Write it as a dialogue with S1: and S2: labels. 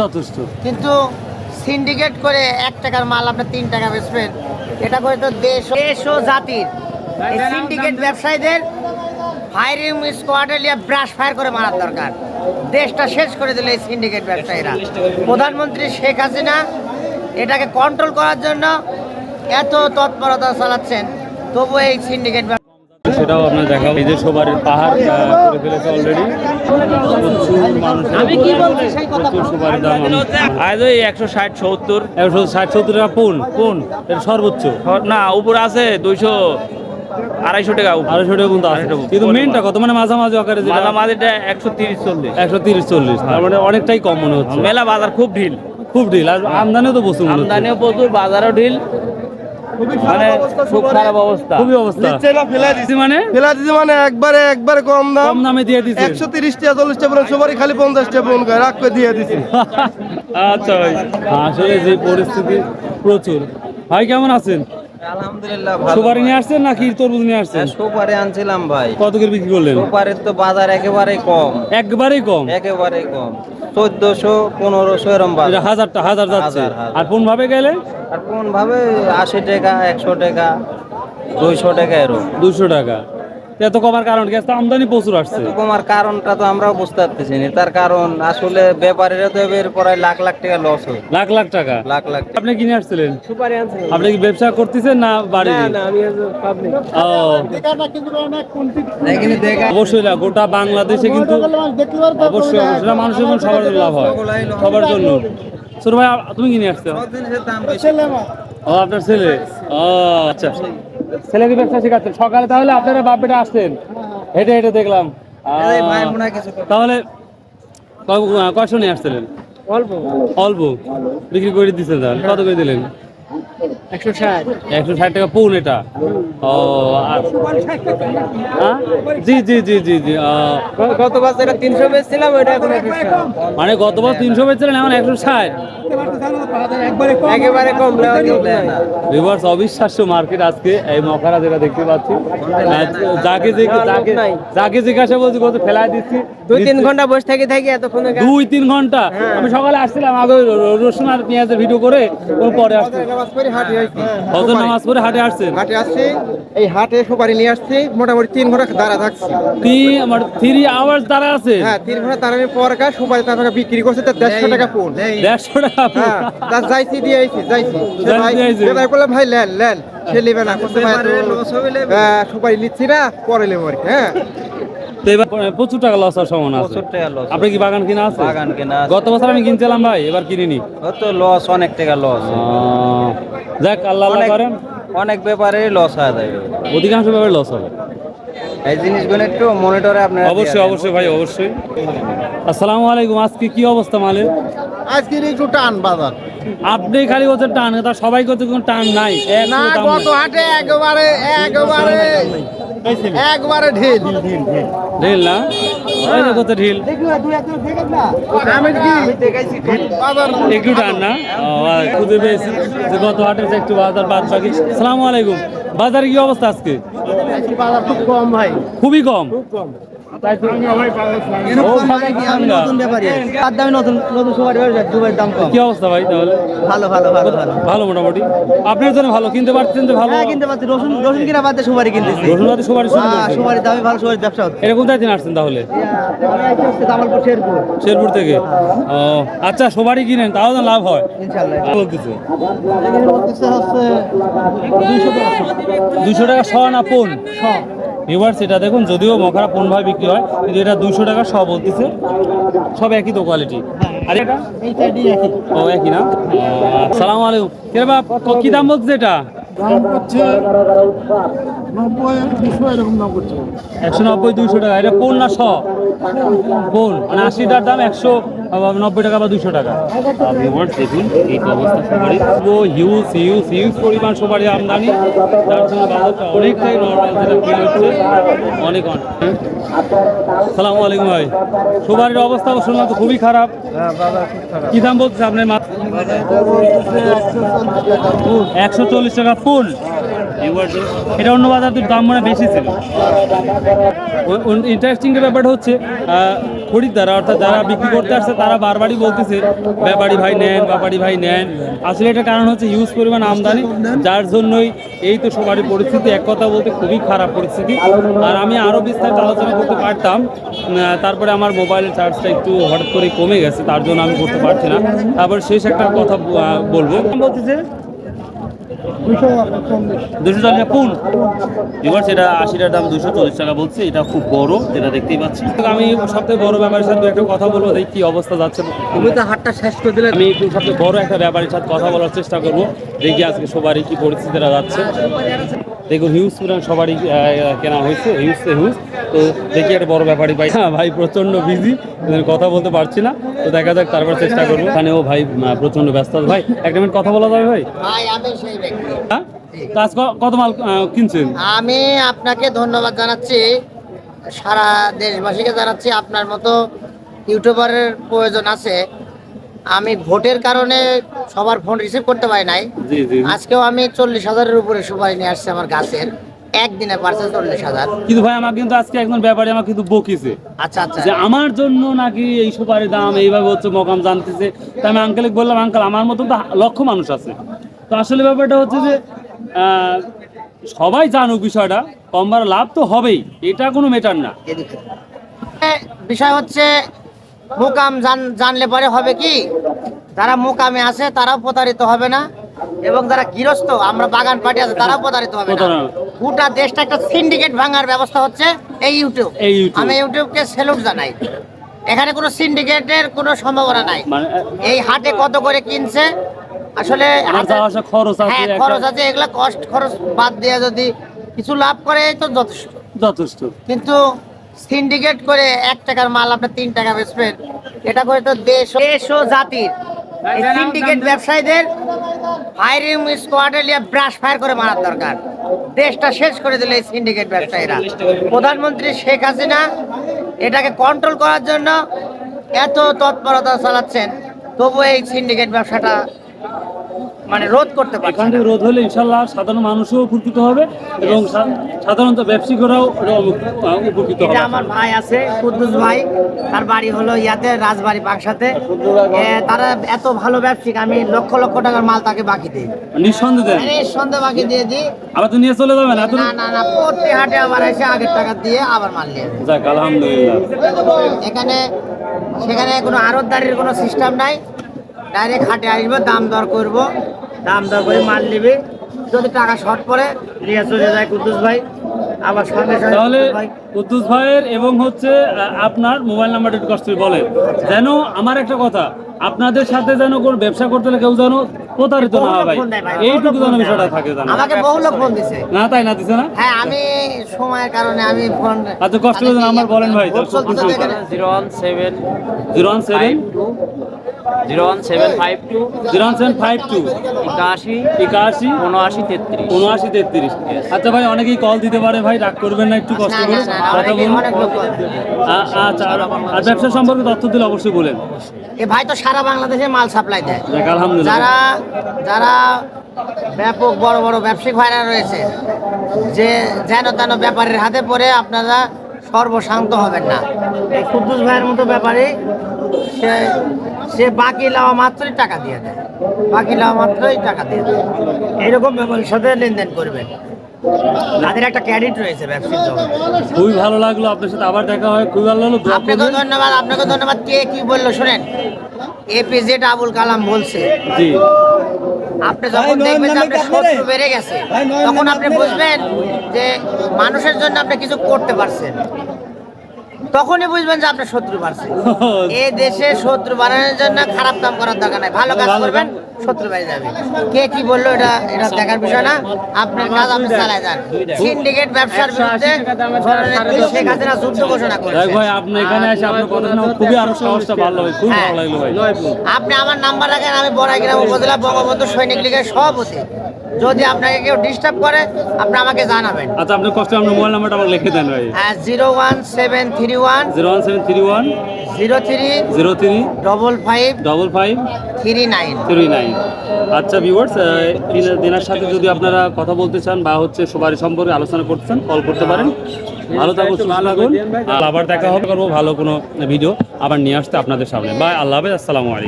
S1: যথেষ্ট।
S2: কিন্তু সিন্ডিকেট করে এক টাকার মাল আপনি তিন টাকা বেচবেন, এটা করে তো দেশ দেশ ও জাতির। সিন্ডিকেট ব্যবসায়ীদের ফায়ারিং স্কোয়াডে নিয়ে ব্রাশ ফায়ার করে মারার দরকার। দেশটা শেষ করে দিল এই সিন্ডিকেট ব্যবসায়ীরা। প্রধানমন্ত্রী শেখ হাসিনা এটাকে কন্ট্রোল করার জন্য এত তৎপরতা চালাচ্ছেন তবু এই সিন্ডিকেট
S1: সেটাও আপনার দেখাবো। এই যে সবারের পাহাড় করে ফেলেছে অলরেডি প্রচুর মানুষ
S2: আমি কি বলছি সেই কথা?
S1: প্রচুর সুপারির দাম
S3: আজ ওই একশো ষাট সত্তর।
S1: একশো ষাট সত্তর টাকা পুন পুন এটা সর্বোচ্চ।
S3: না উপর আছে দুইশো আড়াইশো টাকা
S1: আড়াইশো টাকা
S3: আড়াইশো
S1: কিন্তু মেনটা কত? মানে মাঝামাঝি আকারে
S3: মাঝামাঝিটা একশো তিরিশ চল্লিশ।
S1: একশো তিরিশ চল্লিশ। তার মানে অনেকটাই কম মনে হচ্ছে।
S3: মেলা বাজার খুব ঢিল।
S1: খুব ঢিল। আর আমদানিও তো প্রচুর
S3: আমদানিও প্রচুর বাজারও ঢিল। মানে খুব খারাপ অবস্থা।
S1: খুবই অবস্থা।
S4: ফেলা দিছি।
S1: মানে?
S4: ফেলা দিছি মানে একবারে একবারে কম দাম।
S1: কম দামে দিয়ে দিচ্ছে
S4: একশো টাকা চল্লিশ টাকা সবারই খালি পঞ্চাশ টাকা পর্যন্ত রাখ করে দিয়ে দিছি।
S1: আচ্ছা ভাই। আসলে যে পরিস্থিতি প্রচুর। ভাই কেমন আছেন?
S5: আলহামদুলিল্লাহ
S1: সুপারি নিয়ে আসছেন নাকি তরমুজ নিয়ে আসছেন?
S5: সুপারে আনছিলাম ভাই।
S1: কত করে বিক্রি করলেন?
S5: সুপারের তো বাজার একেবারেই কম।
S1: একবারেই কম?
S5: একেবারেই কম। চোদ্দশো পনেরোশো এরম
S1: হাজারটা হাজার যাচ্ছে। আর কোন ভাবে গেলে?
S5: আর কোন ভাবে আশি টাকা একশো টাকা দুইশো টাকা এরম।
S1: দুশো টাকা। এত কমার কারণ কি? আমদানি প্রচুর আসছে।
S5: এত কমার কারণটা তো আমরাও বুঝতে পারতেছি না। তার কারণ আসলে ব্যাপারীরা তো এর পরে লাখ লাখ টাকা লস হয়
S1: লাখ লাখ টাকা?
S5: লাখ লাখ
S1: আপনি কিনে আসছিলেন?
S2: সুপারি আনছেন
S1: আপনি কি ব্যবসা করতেছেন না বাড়ি?
S2: আমি পাবলিক
S1: ও। অবশ্যই না গোটা বাংলাদেশে কিন্তু অবশ্যই অবশ্যই। মানুষের জন্য সবার জন্য লাভ হয়। সবার জন্য। ছোট ভাই তুমি কিনে আসছো? আপনার ছেলে? ও আচ্ছা। ছেলেকে ব্যবসা শেখাচ্ছেন সকালে তাহলে আপনারা বাপ বেটা আসছেন হেঁটে হেঁটে দেখলাম। তাহলে ক- কয়শো নিয়ে আসছিলেন?
S2: অল্প।
S1: অল্প। বিক্রি করে দিচ্ছেন তাহলে। কত করে দিলেন?
S2: একশো ষাট।
S1: একশো ষাট টাকা পৌন এটা? ও হ্যাঁ? জি জি জি জি জি
S2: গত বছর তিনশো বেচছিলাম এখন।
S1: মানে বেচছিলেন এখন একশো ষাট।
S2: একেবারে কম।
S1: রিভার্স অবিশ্বাস্য মার্কেট আজকে এই মকারা যেটা দেখতে পাচ্ছি। যাকে যাকে যাকে জিজ্ঞাসা বলছি কত ফেলাই দিচ্ছি।
S2: দুই তিন ঘণ্টা বসে থাকি থাকি এতক্ষণে
S1: দুই তিন ঘণ্টা? আমি সকালে আসছিলাম আগে রসুন আর পেঁয়াজের ভিডিও করে পরে আসছি। হজর নামাজ পরে হাটে আসছেন?
S4: হাটে আসছি এই হাটে সুপারি নিয়ে আসছি মোটামুটি তিন ঘণ্টা দাঁড়া থাকছি।
S1: তিন আমার থ্রি আওয়ার্স দাঁড়া আছে?
S4: হ্যাঁ তিন ঘণ্টা দাঁড়ানোর পর কাজ সুপারি তারপরে বিক্রি করছে তো দেড়শো টাকা পুন
S1: দেড়শো টাকা
S4: হ্যাঁ তা যাইছি দিয়ে আইছি যাইছি। ভাই
S1: দিয়ে
S4: ভাই লেন লেন সে নেবে না করছে ভাই
S5: ব্যাপারে
S4: তো,
S5: loss হইলে
S4: হ্যাঁ, সুপারি নিচ্ছি না পরে নেব আর হ্যাঁ।
S1: তো এবার প্রচুর টাকা লস হওয়ার সম্ভাবনা আছে। আপনি কি বাগান কিনা আছে?
S5: বাগান কেনা
S1: গত বছর আমি কিনছিলাম ভাই এবার কিনিনি।
S5: তো লস অনেক টাকা লস
S1: যাক আল্লাহ করেন।
S5: অনেক ব্যাপারে লস হয়ে যায়
S1: অধিকাংশ ব্যাপারে লস হবে।
S5: এই জিনিসগুলো একটু মনিটরে আপনি
S1: অবশ্যই অবশ্যই ভাই অবশ্যই। আসসালামু আলাইকুম আজকে কি অবস্থা মালের?
S4: আজকের একটু টান বাজার।
S1: আপনি খালি বলছেন টান তা সবাই কত কোনো টান নাই।
S4: না গত হাটে একেবারে একেবারে একবারে ঢিল।
S1: ঢিল না? এই যে কত ঢিল।
S4: আমি
S1: একটু টান না? ও, পেয়েছি যে গত হাটে একটু বাজার বাদ বাকি। সালামু আলাইকুম। বাজারে কি অবস্থা আজকে?
S4: বাজার খুব কম ভাই।
S1: খুবই কম। কি অবস্থা ভাই তাহলে?
S2: ভালো ভালো ভালো ভালো।
S1: ভালো মোটামুটি। আপনার জন্য ভালো কিনতে পারছেন ভালো?
S2: হ্যাঁ কিনতে পারছি। রসুন রসুন কিনা বাদ সুপারি কিনতেছি।
S1: সুপারি
S2: হ্যাঁ সুপারি দামে ভালো সুপারি ব্যবসা হচ্ছে।
S1: দিন আসছেন তাহলে?
S2: শেরপুর।
S1: শেরপুর থেকে? ও আচ্ছা সবারই কিনেন তাও তো লাভ হয়। বলতেছে? দুশো টাকা। শ না পোন? এবার সেটা দেখুন যদিও মখারা পোন ভাবে বিক্রি হয় কিন্তু এটা দুশো টাকা শ বলতেছে। সব একই তো কোয়ালিটি আর এটা?
S2: একই
S1: ও একই না? সালাম আলাইকুম। কে বাপ ক- দাম বলছে এটা? একশো নব্বই দুইশো টাকা। এটা পোন না শ? পোন মানে আশিটার দাম একশো নব্বই টাকা বা দুশো টাকা। দেখুন এই অবস্থা সবারই। হিউজ হিউজ হিউজ পরিমাণ সবারই আমদানি। যার জন্য বাজারটা অনেকটাই নর্মাল যেটা ফিল হচ্ছে। অনেক অনেক। সালামু আলাইকুম ভাই। সবারই অবস্থা শুনলাম তো খুবই খারাপ। কি দাম বলছে আপনার মাছ একশো চল্লিশ টাকা ফুল। এটা অন্য বাজার দাম মনে হয় বেশি ছিল। ইন্টারেস্টিং ব্যাপারটা হচ্ছে খরিদ্দার, অর্থাৎ যারা বিক্রি করতে আসছে, তারা বারবারই বলতেছে, ব্যাপারী ভাই নেন, ব্যাপারী ভাই নেন। আসলে এটা কারণ হচ্ছে হিউজ পরিমাণ আমদানি, যার জন্যই এই তো সবারই পরিস্থিতি। এক কথা বলতে খুবই খারাপ পরিস্থিতি। আর আমি আরও বিস্তারিত আলোচনা করতে পারতাম তারপরে আমার মোবাইলের চার্জটা একটু হঠাৎ করে কমে গেছে, তার জন্য আমি করতে পারছি না। তারপর শেষ একটা কথা বলব। বলতেছে
S4: দুশো চল্লিশ
S1: পুন এবার সেটা আশিটার দাম দুশো চল্লিশ টাকা বলছে। এটা খুব বড় যেটা দেখতেই পাচ্ছি। আমি সবথেকে বড় ব্যাপারের সাথে একটা কথা বলব দেখি কি অবস্থা যাচ্ছে।
S5: তুমি তো হাটটা শেষ করে দিলে।
S1: আমি সবচেয়ে বড় একটা ব্যাপারের সাথে কথা বলার চেষ্টা করব। দেখি আজকে সবারই কি পরিস্থিতিটা যাচ্ছে। দেখুন হিউজ পুরান সবারই কেনা হয়েছে হিউজ হিউজ। তো দেখি একটা বড় ব্যাপারই ভাই হ্যাঁ ভাই প্রচণ্ড বিজি কথা বলতে পারছি না। তো দেখা যাক তারপর চেষ্টা করব। ও ভাই প্রচণ্ড ব্যস্ত। ভাই একটা মিনিট কথা বলা যাবে ভাই? হ্যাঁ? আজ কত মাল কিনছেন?
S2: আমি আপনাকে ধন্যবাদ জানাচ্ছি সারা দেশবাসীকে জানাচ্ছি আপনার মতো ইউটিউবারের প্রয়োজন আছে। আমি ভোটের কারণে সবার ফোন রিসিভ করতে পারি নাই। আজকেও আমি চল্লিশ হাজারের উপরে সুপারি নিয়ে আসছি আমার গাছের। একদিনে পারছে চল্লিশ হাজার।
S1: কিন্তু ভাই আমার কিন্তু আজকে একজন ব্যাপারী আমার কিন্তু বকিছে।
S2: আচ্ছা আচ্ছা।
S1: যে আমার জন্য নাকি এই সুপারির দাম এইভাবে হচ্ছে মকাম জানতেছে। তো আমি আঙ্কেলকে বললাম আঙ্কেল আমার মতো তো লক্ষ মানুষ আছে। তো আসলে ব্যাপারটা হচ্ছে যে সবাই জানুক বিষয়টা কমবার লাভ তো হবেই। এটা কোনো মেটার না।
S2: এ, বিষয় হচ্ছে মোকাম জানলে পরে হবে কি? যারা মোকামে আছে তারাও প্রতারিত হবে না। এবং যারা গৃহস্থ আমরা বাগান পার্টি আছে তারাও প্রতারিত হবে না। গোটা দেশটা একটা সিন্ডিকেট ভাঙার ব্যবস্থা হচ্ছে এই ইউটিউব আমি ইউটিউবকে স্যালুট জানাই। এখানে কোনো সিন্ডিকেটের কোনো সম্ভাবনা নাই।
S1: মানে
S2: এই হাটে কত করে কিনছে? আসলে
S1: খরচ আছে
S2: হ্যাঁ খরচ আছে এগুলা কষ্ট খরচ বাদ দিয়ে যদি কিছু লাভ করে তো যথেষ্ট।
S1: যথেষ্ট।
S2: কিন্তু সিন্ডিকেট করে এক টাকার মাল আপনার তিন টাকা বেচবেন। এটা করে তো দেশ দেশ ও জাতির। সিন্ডিকেট ব্যবসায়ীদের ফায়ারিং স্কোয়াডে নিয়ে ব্রাশ ফায়ার করে মারার দরকার। দেশটা শেষ করে দিল এই সিন্ডিকেট ব্যবসায়ীরা। প্রধানমন্ত্রী শেখ হাসিনা এটাকে কন্ট্রোল করার জন্য এত তৎপরতা চালাচ্ছেন। তবু এই সিন্ডিকেট ব্যবসাটা মানে রোধ করতে
S1: এখান থেকে রোধ হলে ইনশাল্লাহ সাধারণ মানুষও উপকৃত হবে এবং সাধারণত ব্যবসায়িকরাও উপকৃত হবে।
S2: আমার ভাই আছে কুদ্দুস ভাই। তার বাড়ি হলো ইয়াতে রাজবাড়ি পাংশাতে তারা এত ভালো ব্যবসায়িক আমি লক্ষ লক্ষ টাকার মাল তাকে বাকি দিই।
S1: নিঃসন্দেহে দেন।
S2: আরে সন্ধ্যা বাকি দিয়ে দিই।
S1: আবার তো নিয়ে চলে যাবেন
S2: না না না প্রতি হাটে আবার এসে আগের টাকা দিয়ে আবার মাল নিয়ে
S1: যাক আলহামদুলিল্লাহ।
S2: এখানে সেখানে কোনো আড়তদারির কোনো সিস্টেম নাই। ডাইরেক্ট হাটে আসবে দাম দর করব। দাম দর করে মাল নিবি। যদি টাকা শর্ট পড়ে নিয়ে চলে যায় কুদ্দুস ভাই। আবার সঙ্গে
S1: তাহলে
S2: কুদ্দুস ভাই।
S1: কুদ্দুস ভাইয়ের এবং হচ্ছে আপনার মোবাইল নাম্বারটা একটু কষ্ট করে বলেন। যেন আমার একটা কথা আপনাদের সাথে যেন কোন ব্যবসা করতে হলে কেউ যেন প্রতারিত না হয় ভাই। এইটুকু যেন বিষয়টা থাকে জানো
S2: আমাকে বহু লোক ফোন দিছে।
S1: না তাই না দিছে না?
S2: হ্যাঁ আমি সময়ের কারণে আমি ফোন
S1: আচ্ছা, কষ্ট করে আমার বলেন ভাই,
S2: ভোট চলতেছে তো এখানে।
S5: Zero one seven five two.
S1: Zero one seven five two.
S5: একাশি।
S1: একাশি।
S5: উনআশি তেত্রিশ।
S1: উনআশি তেত্রিশ। আচ্ছা ভাই অনেকেই কল দিতে পারে ভাই রাগ করবেন না একটু কষ্ট করে কথা বলুন। আচ্ছা আর আর ব্যবসা সম্পর্কে তথ্য দিলে অবশ্যই বলেন।
S2: এ ভাই তো সারা বাংলাদেশে মাল সাপ্লাই দেয়।
S1: আলহামদুলিল্লাহ।
S2: যারা যারা ব্যাপক বড় বড় ব্যবসায়িক ভাইরা রয়েছে যে যেন তেন ব্যাপারের হাতে পড়ে আপনারা সর্বশান্ত হবেন না। এই কুদ্দুস ভাইয়ের মতো ব্যাপারে সে সে বাকি লাওয়া মাত্রই টাকা দিয়ে দেয়। বাকি লাওয়া মাত্রই টাকা দিয়ে দেয়। এইরকম ব্যাপারের সাথে লেনদেন করবেন তাদের একটা ক্রেডিট রয়েছে জগতে
S1: খুবই ভালো লাগল আপনার সাথে আবার দেখা হয়। খুবই ভালো লাগল।
S2: আপনাকে ধন্যবাদ। আপনাকে ধন্যবাদ। কে কি বলল শুনেন? এপিজেড আবুল কালাম বলছে
S1: জি।
S2: আপনি যখন দেখবেন যে আপনার শত্রু বেড়ে গেছে তখন আপনি বুঝবেন যে মানুষের জন্য আপনি কিছু করতে পারছেন। তখনই বুঝবেন যে আপনার শত্রু বাড়ছে। এ দেশে শত্রু বাড়ানোর জন্য খারাপ কাম করার দরকার নাই। ভালো কাজ করবেন শত্রু বেড়ে যাবে। কে কি বলল এটা এটা দেখার বিষয় না। আপনার কাজ আপনি চালায় যান। সিন্ডিকেট ব্যবসার বিরুদ্ধে শেখ হাসিনা যুদ্ধ ঘোষণা করেছে।
S1: ভাই আপনি এখানে এসে আপনার কথা শুনে খুবই আরও সাহসটা ভালো হয় খুবই ভালো লাগল ভাই
S2: আপনি আমার নাম্বার রাখেন আমি বড়াইগ্রাম উপজেলা বঙ্গবন্ধু সৈনিক লীগের সভাপতি। যদি আপনাকে কেউ ডিস্টার্ব করে আপনি আমাকে জানাবেন।
S1: আচ্ছা আপনার কষ্ট আপনার মোবাইল নাম্বারটা আমাকে লিখে দেন ভাই।
S2: Zero one seven three one
S1: zero one seven three one
S2: zero three
S1: zero three
S2: double five
S1: double five
S2: three nine.
S1: Three nine. আচ্ছা ভিউয়ার্স দিনার সাথে যদি আপনারা কথা বলতে চান বা হচ্ছে সবারই সম্পর্কে আলোচনা করতে চান কল করতে পারেন। ভালো থাকুন সুস্থ থাকুন। আবার দেখা হবে করব ভালো কোনো ভিডিও আবার নিয়ে আসতে আপনাদের সামনে। বাই আল্লাহ হাফেজ আসসালামু আলাইকুম।